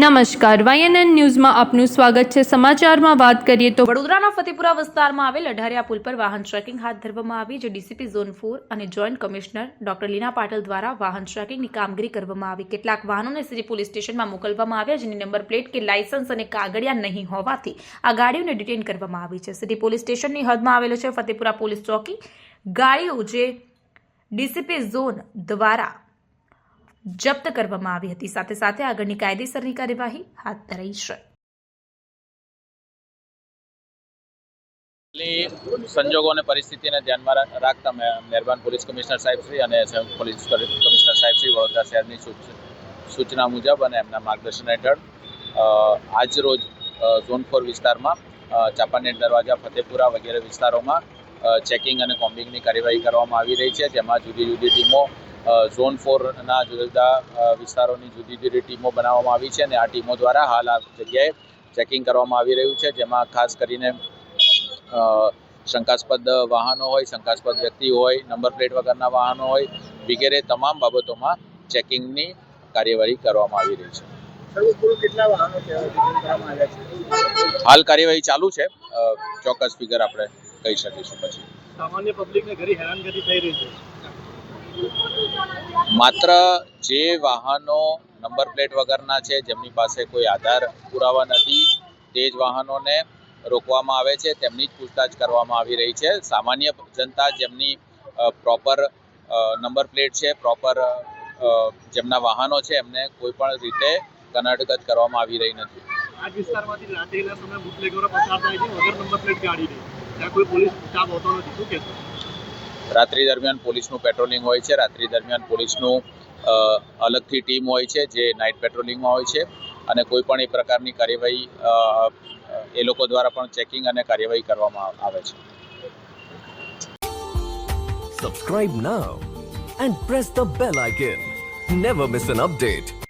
નમસ્કાર વાયએનએન ન્યૂઝમાં આપનું સ્વાગત છે. સમાચારમાં વાત કરીએ તો વડોદરાના ફતેપુરા વિસ્તારમાં આવેલ અઢારિયા પુલ પર વાહન ટ્રેકિંગ હાથ ધરવામાં આવી, જે ડીસીપી ઝોન ફોર અને joint commissioner doctor Leena Patel દ્વારા વાહન ટ્રેકિંગની કામગીરી કરવામાં આવી. કેટલાક વાહનોને સિટી પોલીસ સ્ટેશનમાં મોકલવામાં આવ્યા, જેની નંબર પ્લેટ કે લાયસન્સ અને કાગળિયા નહીં હોવાથી આ ગાડીઓને ડિટેન કરવામાં આવી છે. સિટી પોલીસ સ્ટેશનની હદમાં આવેલો છે ફતેપુરા પોલીસ ચોકી. ગાડીઓ જે ડીસીપી ઝોન દ્વારા જપ્ત કરવામાં આવી હતી. સાથે સાથે આગળની કાયદેસરની કાર્યવાહી હાથ ધરાઈ છે. સંજોગો અને પરિસ્થિતિને ધ્યાનમાં રાખતા મહેરબાન પોલીસ કમિશનર સાહેબ શ્રી અને સંયુક્ત પોલીસ કમિશનર સાહેબ શ્રી વડોદરા શહેરની સૂચના મુજબ અને એમના માર્ગદર્શન હેઠળ આજ રોજ ઝોન ફોર વિસ્તારમાં અ, દરવાજા ફતેપુરા વગેરે વિસ્તારોમાં ચેકિંગ અને કોમ્બિંગની કાર્યવાહી કરવામાં આવી રહી છે. જેમાં જુદી જુદી ટીમો ઝોન ફોરના જુદા જુદા વિસ્તારોની જુદી જુદી ટીમો બનાવવામાં આવી છે અને આ ટીમો દ્વારા હાલ આ જગ્યાએ ચેકિંગ કરવામાં આવી રહ્યું છે જેમાં ખાસ કરીને શંકાસ્પદ વાહનો હોય શંકાસ્પદ વ્યક્તિ હોય નંબર પ્લેટ વગરના વાહનો હોય વગેરે તમામ બાબતોમાં ચેકિંગની કાર્યવાહી કરવામાં આવી રહી છે. હાલ કાર્યવાહી ચાલુ છે. ચોક્કસ ફિગર આપણે કહી શકીશું પછી. સામાન્ય પબ્લિકને ઘણી હેરાનગતિ થઈ રહી છે. માત્ર જે વાહનો નંબર પ્લેટ વગરના છે, જેમની પાસે કોઈ આધાર પુરાવા નથી, તે જ વાહનોને રોકવામાં આવે છે. તેમની જ પૂછતાછ કરવામાં આવી રહી છે. સામાન્ય જનતા જેમની પ્રોપર નંબર પ્લેટ છે, પ્રોપર જેમના વાહનો છે, એમને કોઈ પણ રીતે કનડગત કરવામાં આવી રહી નથી. આ વિસ્તારમાંથી રાત્રિ દરમિયાન પોલીસનું પેટ્રોલિંગ હોય છે. રાત્રિ દરમિયાન પોલીસનું અલગથી ટીમ હોય છે જે નાઇટ પેટ્રોલિંગમાં હોય છે અને કોઈ પણ એ પ્રકારની કાર્યવાહી એ લોકો દ્વારા પણ ચેકિંગ અને કાર્યવાહી કરવામાં આવે છે. Subscribe now and press the bell icon never miss an update.